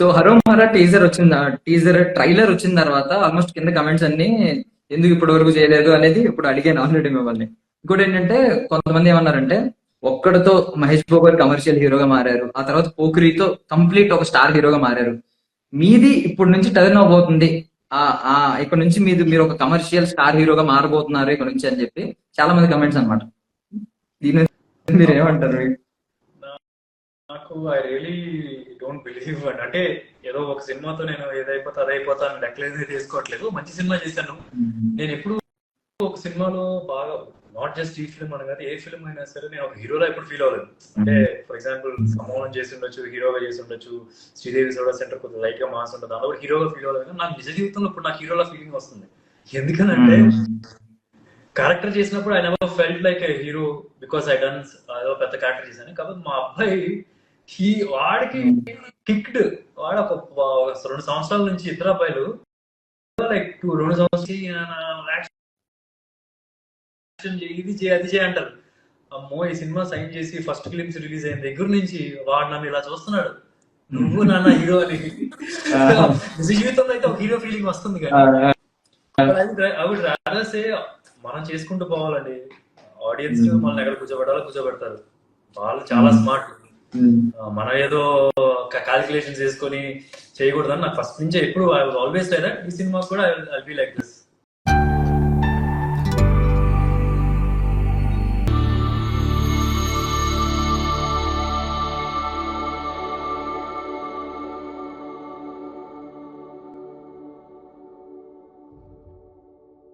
So హరో మహారా teaser వచ్చింది? టీజర్ ట్రైలర్ వచ్చిన తర్వాత ఆల్మోస్ట్ కింద కమెంట్స్ అన్ని ఎందుకు ఇప్పటి వరకు చేయలేదు అనేది ఇప్పుడు అడిగాను ఆల్రెడీ మిమ్మల్ని. ఇంకోటి ఏంటంటే కొంతమంది ఏమన్నారంటే ఒక్కడితో మహేష్ బాబు గారు కమర్షియల్ హీరోగా మారారు. ఆ తర్వాత పోకరితో కంప్లీట్ ఒక స్టార్ హీరోగా మారారు. మీది ఇప్పుడు నుంచి టర్న్ అవబోతుంది ఆ ఆ ఇక్కడ నుంచి మీది మీరు ఒక కమర్షియల్ స్టార్ హీరోగా మారబోతున్నారు ఇక్కడ నుంచి అని చెప్పి చాలా మంది కమెంట్స్ అన్నమాట. దీని మీరు ఏమంటారు? నాకు I really don't believe and అంటే ఏదో ఒక సినిమాతో నేను ఏదైపోతా అదైపోతా అని డెక్లరేట్ తీసుకోవట్లేదు. మంచి సినిమా చేశాను. నేను ఎప్పుడు ఒక సినిమాలో బాగా నాట్ జస్ట్ ఈ ఫిల్మ్ అని కాదు ఏ ఫిల్మ్ అయినా సరే నేను ఒక హీరోలా ఎప్పుడు ఫీల్ అవ్వలేదు. అంటే ఫర్ ఎగ్జాంపుల్ సమోహన్ చేసి ఉండొచ్చు హీరోగా చేసి ఉండొచ్చు శ్రీదేవి సోడా సెంటర్ కొంచెం లైట్గా మాస్ ఉంటుంది అందులో హీరోగా ఫీల్ అవ్వలేదు. నాకు నిజ జీవితంలో ఇప్పుడు నాకు హీరోలా ఫీలింగ్ వస్తుంది. ఎందుకనంటే క్యారెక్టర్ చేసినప్పుడు I never felt like a hero because I done ఏదో పెద్ద క్యారెక్టర్ చేశాను. కాబట్టి మా అబ్బాయి హీ వాడికి కిక్డ్ వాడు ఒక రెండు సంవత్సరాల నుంచి ఇద్దరు అబ్బాయిలు. లైక్ టూ రెండు సంవత్సరాలు ఇది చేయి అది చేయి అంటారు. అమ్మో ఈ సినిమా సైన్ చేసి ఫస్ట్ ఫిలిమ్స్ రిలీజ్ అయిన దగ్గర నుంచి వాడు నన్ను ఇలా చూస్తున్నాడు. నువ్వు నాన్న హీరో అని. నిజ జీవితంలో అయితే ఒక హీరో ఫీలింగ్ వస్తుంది కానీ. రాదర్ సే మనం చేసుకుంటూ పోవాలండి. ఆడియన్స్ మనల్ని ఎక్కడ కూర్చోబెట్టాలో కూర్చోబెడతారు. వాళ్ళు చాలా స్మార్ట్ మనం ఏదో కాలిక్యులేషన్స్ చేసుకొని చేయకూడదని నాకు ఫస్ట్ నుంచే ఎప్పుడు ఐ ఆల్వేస్ లైక్ దట్ ఈ సినిమా కూడా ఐ బి లైక్ దిస్